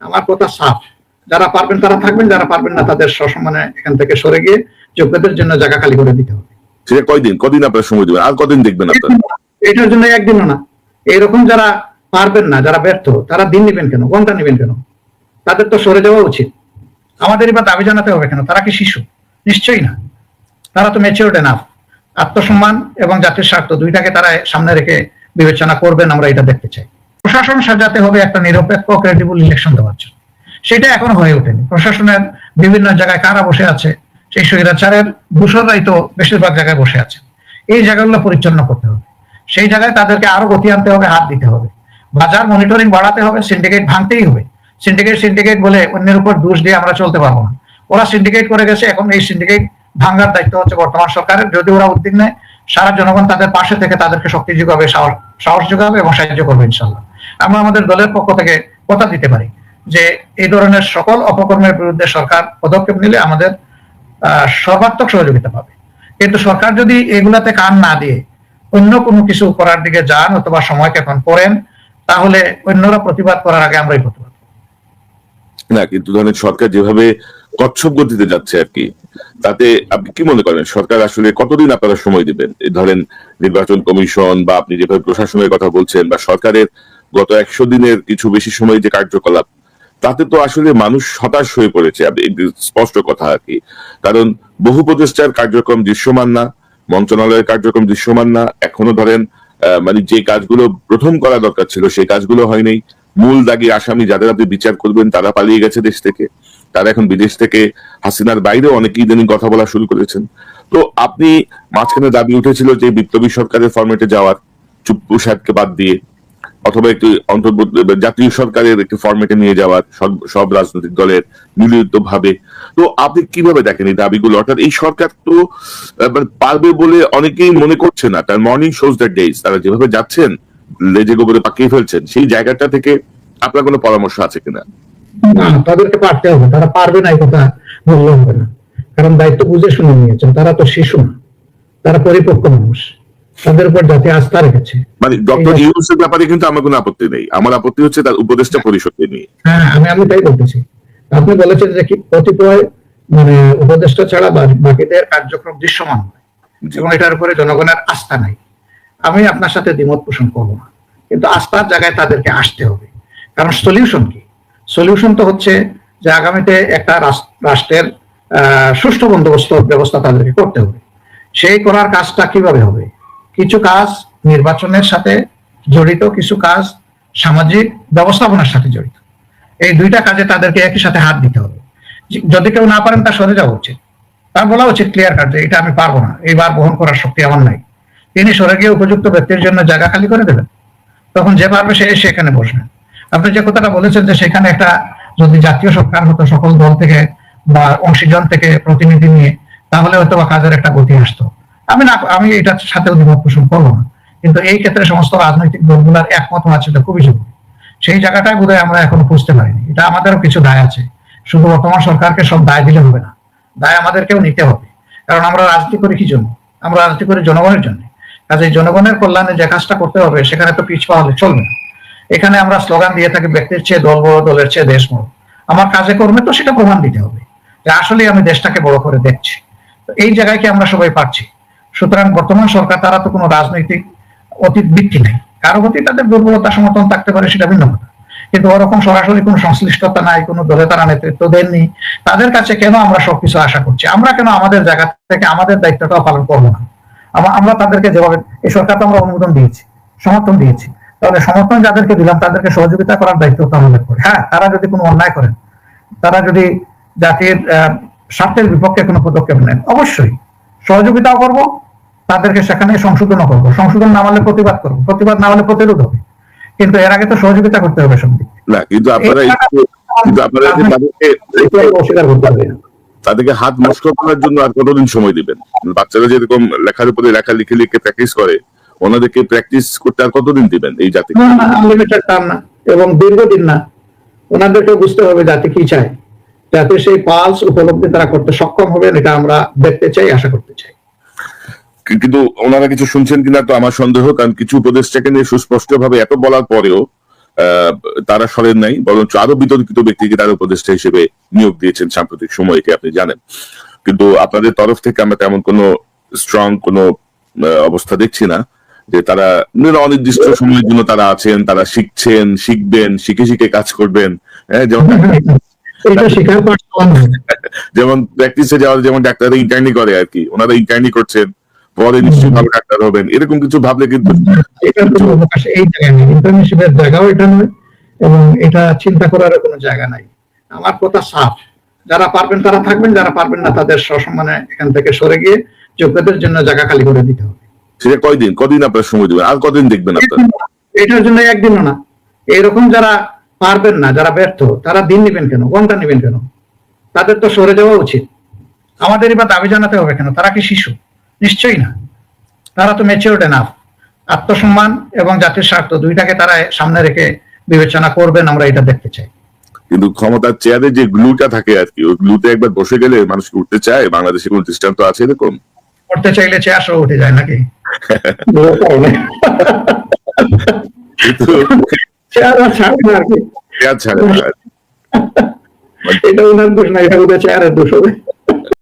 আমার কথা সাফ। যারা পারবেন তারা থাকবেন যারা পারবেন না তাদের সসম্মানে এখান থেকে সরে গিয়ে যোগ্যদের জন্য জায়গা খালি করে দিতে হবে। সেটা কয়দিন? কদিন আপনার সময় দিবেন? আর কদিন দেখবেন আপনার? এটার জন্য একদিনও না। এরকম যারা পারবেন না যারা ব্যর্থ তারা দিন নেবেন কেন? ঘণ্টা নেবেন কেন? তাদের তো সরে যাওয়া উচিত। আমাদের এবার দাবি জানাতে হবে কেন? তারা কি শিশু? নিশ্চয়ই না। তারা তো ম্যাচিওর্ড এনাফ আত্মসম্মান এবং জাতির স্বার্থ দুইটাকে তারা সামনে রেখে বিবেচনা করবেন আমরা এটা দেখতে চাই। প্রশাসন সাজাতে হবে একটা নিরপেক্ষ ক্রেডিবল ইলেকশন দেওয়ার জন্য। সেটা এখন হয়ে ওঠেনি। প্রশাসনের বিভিন্ন জায়গায় কারা বসে আছে, সেই স্বৈরাচারের দূষণরাই তো বেশিরভাগ জায়গায় বসে আছে। এই জায়গাগুলো পরিচ্ছন্ন করতে হবে। সেই জায়গায় তাদেরকে আরও গতি আনতে হবে, হাত দিতে হবে। বাজার মনিটরিং বাড়াতে হবে সিন্ডিকেট ভাঙতেই হবে। সিন্ডিকেট সিন্ডিকেট বলে অন্যের উপর দোষ দিয়ে আমরা চলতে পারব না। ওরা সিন্ডিকেট করে গেছে, এখন এই সিন্ডিকেট ভাঙার দায়িত্ব হচ্ছে বর্তমান সরকারের। যদি ওরা উদ্যোগ নেয় সারা জনগণ তাদের পাশে থেকে তাদেরকে শক্তি যোগাবে, সাহস যোগাবে এবং সাহায্য করবে ইনশাল্লাহ আমরা আমাদের দলের পক্ষ থেকে কথা দিতে পারি যে এই ধরনের সকল অপকর্মের বিরুদ্ধে সরকার পদক্ষেপ নিলে আমাদের সর্বাত্মক সহযোগিতা পাবে। কিন্তু সরকার যদি এগুলাতে কান না দিয়ে অন্য কোনো কিছু করার দিকে যান অথবা সময় ক্ষেপণ করেন তাহলে অন্যরা প্রতিবাদ করার আগে আমরাই প্রতিবাদ না, কিন্তু ধরেন সরকার যেভাবে কচ্ছপ গতিতে যাচ্ছে আর কি, তাতে আপনি কি মনে করেন? সরকার আসলে কতদিন আপনারা সময় দিবেন? ধরেন নির্বাচন কমিশন বা আপনি যেভাবে প্রশাসনের কথা বলছেন বা সরকারের গত একশো দিনের কিছু বেশি সময় যে কার্যকলাপ, তাতে তো আসলে মানুষ হতাশ হয়ে পড়েছে। স্পষ্ট কথা আর কি। কারণ বহু প্রচেষ্টার কার্যক্রম দৃশ্যমান না, মন্ত্রণালয়ের কার্যক্রম দৃশ্যমান না। এখনও ধরেন মানে যে কাজগুলো প্রথম করা দরকার ছিল, সেই কাজগুলো হয়নি মূল দাগি আসামি যাদের আপনি বিচার করবেন, তারা পালিয়ে গেছে দেশ থেকে। তারা এখন বিদেশ থেকে, হাসিনার বাইরেও অনেকেই ইদানিং কথা বলা শুরু করেছেন। তো আপনি মাঝখানে দাবি উঠেছিল যে বিপ্লবী সরকারের ফরম্যাটে যাওয়ার, চুপ্পু সাহেবকে বাদ দিয়ে। অথবা একটি অন্তর্বর্তী জাতীয় সরকারের একটি ফরম্যাটে নিয়ে যাওয়ার সব- রাজনৈতিক দলের মিলিত ভাবে তো আপনি কীভাবে দেখেন এই দাবিগুলো? অর্থাৎ এই সরকার তো মানে পারবে বলে অনেকেই মনে করছে না। তার মর্নিং শোজ দ্য ডেজ তারা যেভাবে যাচ্ছেন, লেজে গোবরে পাকিয়ে ফেলছেন, সেই জায়গাটা থেকে আপনার কোনো পরামর্শ আছে কিনা? না, তাদেরকে পারতে হবে। তারা পারবে না এই কথা বললে হবে না কারণ দায়িত্ব বুঝে শুনে নিয়েছেন। তারা তো শিশু না। তারা পরিপক্ক মানুষ। তাদের উপর জাতি আস্থা রেখেছে। মানে ডক্টর। ইউনুসের ব্যাপারে কিন্তু আমার কোনো আপত্তি নেই। আমার আপত্তি হচ্ছে তার উপদেষ্টা পরিষদকে নিয়ে। হ্যাঁ আমি আমি তাই বলতেছি আপনি বলেছেন যে কি কতিপয় মানে উপদেষ্টা ছাড়া বাকিদের কার্যক্রম দৃশ্যমান এবং এটার উপরে জনগণের আস্থা নাই। আমি আপনার সাথে দ্বিমত পোষণ করব না। কিন্তু আস্থার জায়গায় তাদেরকে আসতে হবে। কারণ সলিউশন কি? সলিউশন তো হচ্ছে যে আগামীতে একটা রাষ্ট্রের আহ, সুষ্ঠু বন্দোবস্ত ব্যবস্থা তাদেরকে করতে হবে। সেই করার কাজটা কীভাবে হবে? কিছু কাজ নির্বাচনের সাথে জড়িত, কিছু কাজ সামাজিক ব্যবস্থাপনার সাথে জড়িত। এই দুইটা কাজে তাদেরকে একই সাথে হাত দিতে হবে। যদি কেউ না পারেন তা সরে যাওয়া উচিত। তার বলা উচিত ক্লিয়ার কাট এটা আমি পারব না। এইবার বহন করার শক্তি আমার নাই। তিনি সরে গিয়ে উপযুক্ত ব্যক্তির জন্য জায়গা খালি করে দেবেন। তখন যে পারবে সে সেখানে বসবেন আপনি যে কথাটা বলেছেন যে সেখানে একটা যদি জাতীয় সরকার হতো, সকল দল থেকে বা অংশীজন থেকে প্রতিনিধি নিয়ে, তাহলে হয়তো বা কাজের একটা গতি আসতো। আমি না, আমি এটার সাথে দ্বিমত পোষণ করব না। কিন্তু এই ক্ষেত্রে সমস্ত রাজনৈতিক দলগুলোর একমত হওয়া সেটা খুবই জরুরি। সেই জায়গাটায় বোধহয় আমরা এখনও বুঝতে পারিনি। এটা আমাদেরও কিছু দায় আছে। শুধু বর্তমান সরকারকে সব দায় দিলে হবে না। দায় আমাদেরকেও নিতে হবে। কারণ আমরা রাজনীতি করি কি জন্য? আমরা রাজনীতি করি জনগণের জন্য। কাজে জনগণের কল্যাণে যে কাজটা করতে হবে, সেখানে তো পিছ পাওয়া চলবে না। এখানে আমরা স্লোগান দিয়ে থাকি, ব্যক্তির চেয়ে দল বড়, দলের চেয়ে দেশ বড়। আমার কাজে কর্মে তো সেটা প্রমাণ দিতে হবে। যে আসলে আমি দেশটাকে বড় করে দেখছি। তো এই জায়গায় কি আমরা সবাই পারছি? সুতরাং বর্তমান সরকার, তারা তো কোনো রাজনৈতিক অতীত ভিত্তি নেই। কারও প্রতি তাদের দুর্বলতা সমর্থন থাকতে পারে, সেটা ভিন্ন কথা। কিন্তু ওরকম সরাসরি কোনো সংশ্লিষ্টতা নাই, কোনো দলে তারা নেতৃত্ব দেননি। তাদের কাছে কেন আমরা সবকিছু আশা করছি? আমরা কেন আমাদের জায়গা থেকে আমাদের দায়িত্বটাও পালন করব না? আমরা তাদেরকে যেভাবে এই সরকার তো আমরা অনুমোদন দিয়েছি, সমর্থন দিয়েছি। তাহলে সমর্থন যাদেরকে দিলাম, তাদেরকে সহযোগিতা করার দায়িত্ব তো আমাদের করে হ্যাঁ তারা যদি কোনো অন্যায় করেন, তারা যদি জাতির স্বার্থের বিপক্ষে কোনো পদক্ষেপ নেন, অবশ্যই। সহযোগিতাও করব তাদেরকে সেখানে সংশোধনও করব। সংশোধন না হলে প্রতিবাদ করব প্রতিবাদ না হলে প্রতিরোধ হবে। কিন্তু এর আগে তো সহযোগিতা করতে হবে থেকে। না কিন্তু আপনারা কিন্তু আপনারা অস্বীকার করতে হবে। তাদেরকে হাত নষ্ট করার জন্য আর কতদিন সময় দিবেন বাচ্চারা যেরকম লেখার উপরে লেখা লিখে লিখে প্র্যাকটিস করে ওনাদেরকে প্র্যাকটিস করতে আর কতদিন দিবেন এই জাতি না না আনলিমিটেড টার্ম না এবং দীর্ঘদিন না। ওনাদেরকে বুঝতে হবে জাতি কি চায়। যাতে সেই পালস উপলব্ধি তারা করতে সক্ষম হবেন, এটা আমরা দেখতে চাই, আশা করতে চাই। কিন্তু ওনারা কিছু শুনছেন কিনা তো আমার সন্দেহ, কারণ কিছু উপদেষ্টাকে নিয়ে সুস্পষ্ট ভাবে এত বলার পরেও তারা সরেন নাই, বরঞ্চ আরও বিতর্কিত ব্যক্তিকে তারা উপদেষ্টা হিসেবে নিয়োগ দিয়েছেন সাম্প্রতিক সময়কে আপনি জানেন। কিন্তু আপনাদের তরফ থেকে আমরা তেমন কোনো স্ট্রং কোনো অবস্থা দেখছি না, যে তারা অনির্দিষ্ট সময়ের জন্য তারা আছেন, তারা শিখছেন, শিখবেন, শিখে শিখে কাজ করবেন হ্যাঁ যেমন এটা স্বীকার করা সম্ভব নয়। যেমন প্র্যাকটিসে যাওয়ার যেমন ডাক্তাররা ইন্টার্নি করে আর কি। ওনারা ইন্টার্নি করছেন পরে নিশ্চয়ই ভালো ডাক্তার হবেন। এরকম কিছু ভাবলে কিন্তু এই জায়গায় নেই। ইন্টার্নশিপের জায়গাও এটা নয় এবং এটা চিন্তা করার কোনো জায়গা নাই। আমার কথা সাফ। যারা পারবেন তারা থাকবেন যারা পারবেন না তাদের সসম্মানে এখান থেকে সরে গিয়ে যোগ্যদের জন্য জায়গা খালি করে দিতে হবে। সেটা কয়দিন? কদিন আপনার সময় দেবেন? আর কদিন দেখবেন আপনার? এটার জন্য একদিনও না। এরকম যারা পারবেন না যারা ব্যর্থ তারা দিন নেবেন কেন? ঘণ্টা নেবেন কেন? তাদের তো সরে যাওয়া উচিত। আমাদেরই বা দাবি জানাতে হবে কেন? তারা কি শিশু? নিশ্চয়ই না। তারা তো ম্যাচিওর্ড এনাফ আত্মসম্মান এবং জাতির স্বার্থ দুইটাকে তারা সামনে রেখে বিবেচনা করবেন আমরা এটা দেখতে চাই। কিন্তু ক্ষমতার চেয়ারে যে গ্লুটা থাকে আর কি ওই গ্লুতে একবার বসে গেলে মানুষ উঠতে চায়? বাংলাদেশে কোন দৃষ্টান্ত আছে এরকম? করতে চাইলে চেয়ার সহ উঠে যায় নাকি? আর ছাড়বে না। আর কি চেহারা ছাড়ে না। এটা ওনার দোষ না এটা ওদের চেয়ারের দোষ হবে।